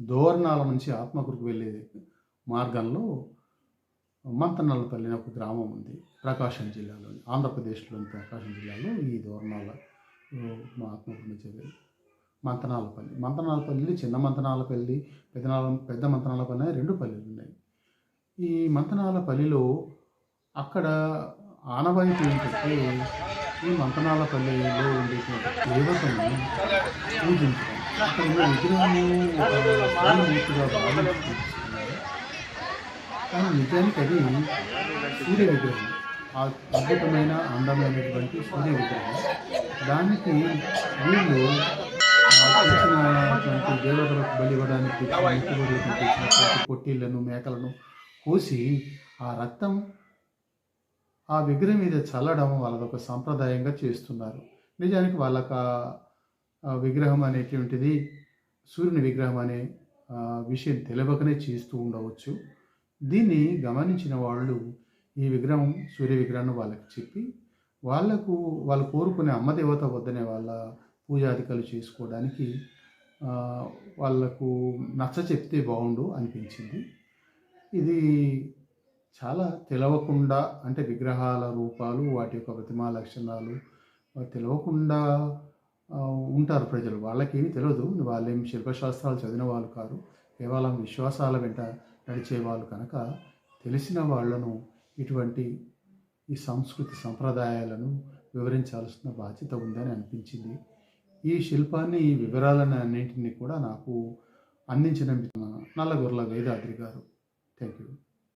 దోర్నాల నుంచి ఆత్మకూరుకు వెళ్ళే మార్గంలో మంతనల్లపల్లి అనే ఒక గ్రామం ఉంది ప్రకాశం జిల్లాలో ఆంధ్రప్రదేశ్లోని ప్రకాశం జిల్లాలో ఈ దోర్నాల మా ఆత్మకూరు నుంచి మంతనాలపల్లి మంతనాలపల్లి చిన్న మంతనాలపల్లి పెద్దనాల పెద్ద మంతనాలపల్లి రెండు పల్లెలు ఉన్నాయి. ఈ మంతనాలపల్లిలో అక్కడ ఆనవాయితీ ఏంటంటే ఈ మంతనాలపల్లిలో ఉండేటువంటి దేవతను పూజించడం అక్కడ విగ్రహము కానీ నిజానికి అది సూర్య విగ్రహం ఆ అద్భుతమైన అందమైనటువంటి సూర్య విగ్రహం దానికి వీళ్ళు ఆ దేవతలకు బలి ఇవ్వడానికి ఇంటి మొక్కుబడులకు పొట్టిళ్ళను మేకలను కోసి ఆ రక్తం ఆ విగ్రహం మీద చల్లడం వాళ్ళదొక సాంప్రదాయంగా చేస్తున్నారు. నిజానికి వాళ్ళకి విగ్రహం అనేటువంటిది సూర్యుని విగ్రహం అనే విషయం తెలియకనే చేస్తూ ఉండవచ్చు. దీన్ని గమనించిన వాళ్ళు ఈ విగ్రహం సూర్య విగ్రహాన్ని వాళ్ళకి చెప్పి వాళ్ళకు వాళ్ళు కోరుకునే అమ్మదేవత వద్దనే వాళ్ళ పూజాధికారులు చేసుకోవడానికి వాళ్ళకు వాళ్ళకు నచ్చ చెప్తే బాగుండు అనిపించింది. ఇది చాలా తెలవకుండా అంటే విగ్రహాల రూపాలు వాటి యొక్క ప్రతిమా లక్షణాలు తెలవకుండా ఉంటారు ప్రజలు. వాళ్ళకేమీ తెలియదు వాళ్ళేం శిల్పశాస్త్రాలు చదివిన వాళ్ళు కాదు. కేవలం విశ్వాసాల వెంట నడిచే వాళ్ళు కనుక తెలిసిన వాళ్ళను ఇటువంటి ఈ సంస్కృతి సంప్రదాయాలను వివరించాల్సిన బాధ్యత ఉందని అనిపించింది. ఈ శిల్పాన్ని ఈ వివరాలను అన్నింటినీ కూడా నాకు అందించిన నల్లగొర్ల వేదాద్రి గారు. Thank you